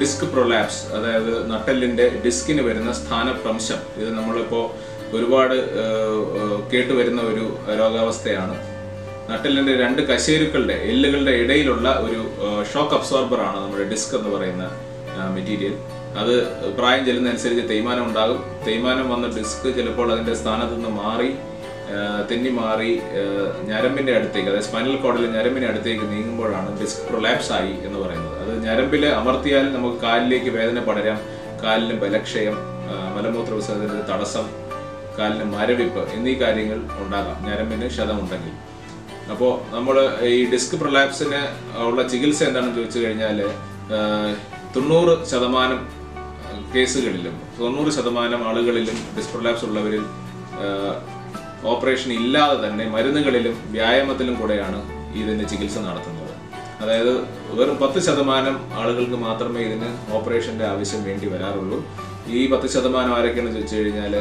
Disc prolapse അതായത് നട്ടെല്ലിന്റെ ഡിസ്കിന് വരുന്ന സ്ഥാനഭ്രംശം. ഇത് നമ്മളിപ്പോൾ ഒരുപാട് കേട്ടുവരുന്ന ഒരു രോഗാവസ്ഥയാണ്. നട്ടെല്ലിന്റെ രണ്ട് കശേരുക്കളുടെ എല്ലുകളുടെ ഇടയിലുള്ള ഒരു ഷോക്ക് അബ്സോർബറാണ് നമ്മുടെ ഡിസ്ക് എന്ന് പറയുന്ന മെറ്റീരിയൽ. അത് പ്രായം ചെല്ലുന്നതനുസരിച്ച് തേയ്മാനം ഉണ്ടാകും. തേയ്മാനം വന്ന ഡിസ്ക് ചിലപ്പോൾ അതിന്റെ സ്ഥാനത്ത് നിന്ന് മാറി തെന്നി മാറി ഞരമ്പിന്റെ അടുത്തേക്ക് അതായത് സ്പൈനൽ കോഡിൽ ഞരമ്പിന്റെ അടുത്തേക്ക് നീങ്ങുമ്പോഴാണ് ഡിസ്ക് പ്രൊലാപ്സ് ആയി എന്ന് പറയുന്നത്. അത് ഞരമ്പിൽ അമർത്തിയാൽ നമുക്ക് കാലിലേക്ക് വേദന പടരാം കാലിന് ബലക്ഷയം മലമൂത്ര വിസർജനത്തിന് തടസ്സം കാലിന് മരവിപ്പ് എന്നീ കാര്യങ്ങൾ ഉണ്ടാകാം ഞരമ്പിന് ക്ഷതമുണ്ടെങ്കിൽ. അപ്പോൾ നമ്മൾ ഈ ഡിസ്ക് പ്രൊലാപ്സിന് ഉള്ള ചികിത്സ എന്താണെന്ന് ചോദിച്ചു കഴിഞ്ഞാൽ തൊണ്ണൂറ് ശതമാനം കേസുകളിലും തൊണ്ണൂറ് ശതമാനം ആളുകളിലും ഡിസ്ക് പ്രൊലാപ്സ് ഉള്ളവരിൽ ഓപ്പറേഷൻ ഇല്ലാതെ തന്നെ മരുന്നുകളിലും വ്യായാമത്തിലും കൂടെയാണ് ഇതിന് ചികിത്സ നടത്തുന്നത്. അതായത് വെറും പത്ത് ശതമാനം ആളുകൾക്ക് മാത്രമേ ഇതിന് ഓപ്പറേഷന്റെ ആവശ്യം വേണ്ടി വരാറുള്ളൂ. ഈ പത്ത് ശതമാനം ആരൊക്കെയാണെന്ന് ചോദിച്ചു കഴിഞ്ഞാൽ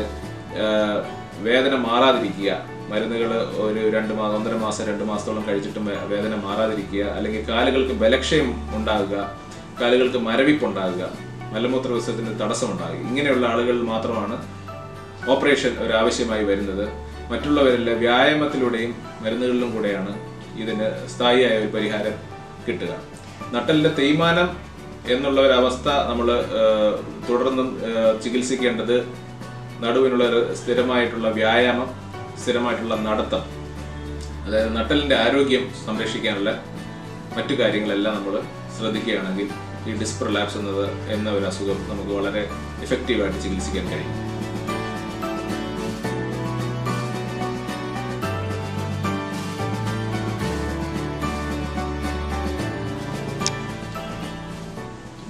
വേദന മാറാതിരിക്കുക മരുന്നുകൾ ഒരു രണ്ട് മാസം ഒന്നര മാസം രണ്ട് മാസത്തോളം കഴിച്ചിട്ടും വേദന മാറാതിരിക്കുക അല്ലെങ്കിൽ കാലുകൾക്ക് ബലക്ഷയം ഉണ്ടാകുക കാലുകൾക്ക് മരവിപ്പുണ്ടാകുക മലമൂത്ര വിസർജനത്തിന് തടസ്സമുണ്ടാകുക ഇങ്ങനെയുള്ള ആളുകൾ മാത്രമാണ് ഓപ്പറേഷൻ ഒരു ആവശ്യമായി വരുന്നത്. മറ്റുള്ളവരെല്ലാം വ്യായാമത്തിലൂടെയും മരുന്നുകളിലും കൂടെയാണ് ഇതിന് സ്ഥായിയായ ഒരു പരിഹാരം കിട്ടുക. നട്ടലിന്റെ തേയ്മാനം എന്നുള്ള ഒരു അവസ്ഥ നമ്മൾ തുടർന്നും ചികിത്സിക്കേണ്ടത് നടുവിനുള്ള ഒരു സ്ഥിരമായിട്ടുള്ള വ്യായാമം സ്ഥിരമായിട്ടുള്ള നടത്തം അതായത് നട്ടലിന്റെ ആരോഗ്യം സംരക്ഷിക്കാനുള്ള മറ്റു കാര്യങ്ങളെല്ലാം നമ്മൾ ശ്രദ്ധിക്കുകയാണെങ്കിൽ ഈ ഡിസ്പ്രലാപ്സ് എന്നത് എന്ന ഒരു അസുഖം നമുക്ക് വളരെ എഫക്റ്റീവായിട്ട് ചികിത്സിക്കാൻ കഴിയും.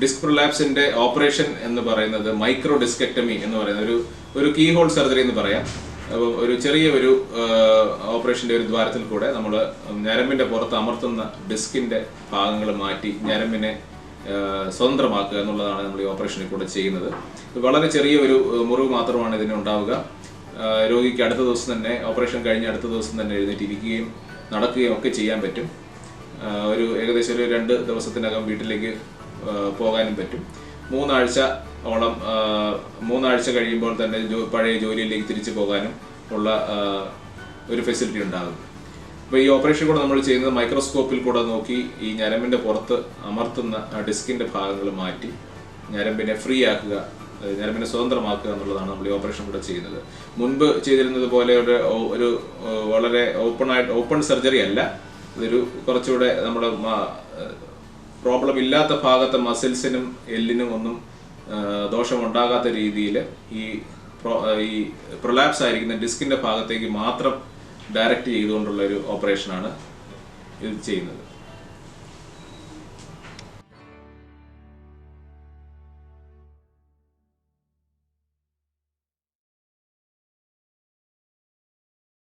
ഡിസ്ക് പ്രൊലാപ്സിന്റെ ഓപ്പറേഷൻ എന്ന് പറയുന്നത് മൈക്രോ ഡിസ്കെക്ടമി എന്ന് പറയുന്ന ഒരു ഒരു കീ ഹോൾ സർജറി എന്ന് പറയാം. ഒരു ചെറിയ ഒരു ഓപ്പറേഷന്റെ ഒരു ദ്വാരത്തിൽ കൂടെ നമ്മൾ ഞരമ്പിന്റെ പുറത്ത് അമർത്തുന്ന ഡിസ്കിന്റെ ഭാഗങ്ങൾ മാറ്റി ഞരമ്പിനെ സ്വതന്ത്രമാക്കുക എന്നുള്ളതാണ് നമ്മൾ ഈ ഓപ്പറേഷനിൽ കൂടെ ചെയ്യുന്നത്. വളരെ ചെറിയ ഒരു മുറിവ് മാത്രമാണ് ഇതിന് ഉണ്ടാവുക. രോഗിക്ക് അടുത്ത ദിവസം തന്നെ ഓപ്പറേഷൻ കഴിഞ്ഞ അടുത്ത ദിവസം തന്നെ എഴുന്നേറ്റിരിക്കുകയും നടക്കുകയും ഒക്കെ ചെയ്യാൻ പറ്റും. ഒരു ഏകദേശം ഒരു രണ്ട് ദിവസത്തിനകം വീട്ടിലേക്ക് പോകാനും പറ്റും. മൂന്നാഴ്ച ഓണം മൂന്നാഴ്ച കഴിയുമ്പോൾ തന്നെ പഴയ ജോലിയിലേക്ക് തിരിച്ചു പോകാനും ഉള്ള ഒരു ഫെസിലിറ്റി ഉണ്ടാകും. അപ്പോൾ ഈ ഓപ്പറേഷൻ കൂടെ നമ്മൾ ചെയ്യുന്നത് മൈക്രോസ്കോപ്പിൽ കൂടെ നോക്കി ഈ ഞരമ്പിന്റെ പുറത്ത് അമർത്തുന്ന ഡിസ്കിന്റെ ഭാഗങ്ങൾ മാറ്റി ഞരമ്പിനെ ഫ്രീ ആക്കുക ഞരമ്പിനെ സ്വതന്ത്രമാക്കുക എന്നുള്ളതാണ് നമ്മൾ ഈ ഓപ്പറേഷൻ കൂടെ ചെയ്യുന്നത്. മുൻപ് ചെയ്തിരുന്നത് പോലെ ഒരു ഒരു വളരെ ഓപ്പൺ ആയിട്ട് ഓപ്പൺ സർജറി അല്ല. ഇതൊരു കുറച്ചുകൂടെ നമ്മുടെ പ്രോബ്ലം ഇല്ലാത്ത ഭാഗത്തെ മസിൽസിനും എല്ലിനും ഒന്നും ദോഷമുണ്ടാകാത്ത രീതിയിൽ ഈ ഈ പ്രൊലാപ്സ് ആയിരിക്കുന്ന ഡിസ്കിന്റെ ഭാഗത്തേക്ക് മാത്രം ഡയറക്റ്റ് ചെയ്തുകൊണ്ടുള്ള ഒരു ഓപ്പറേഷനാണ് ഇത് ചെയ്യുന്നത്.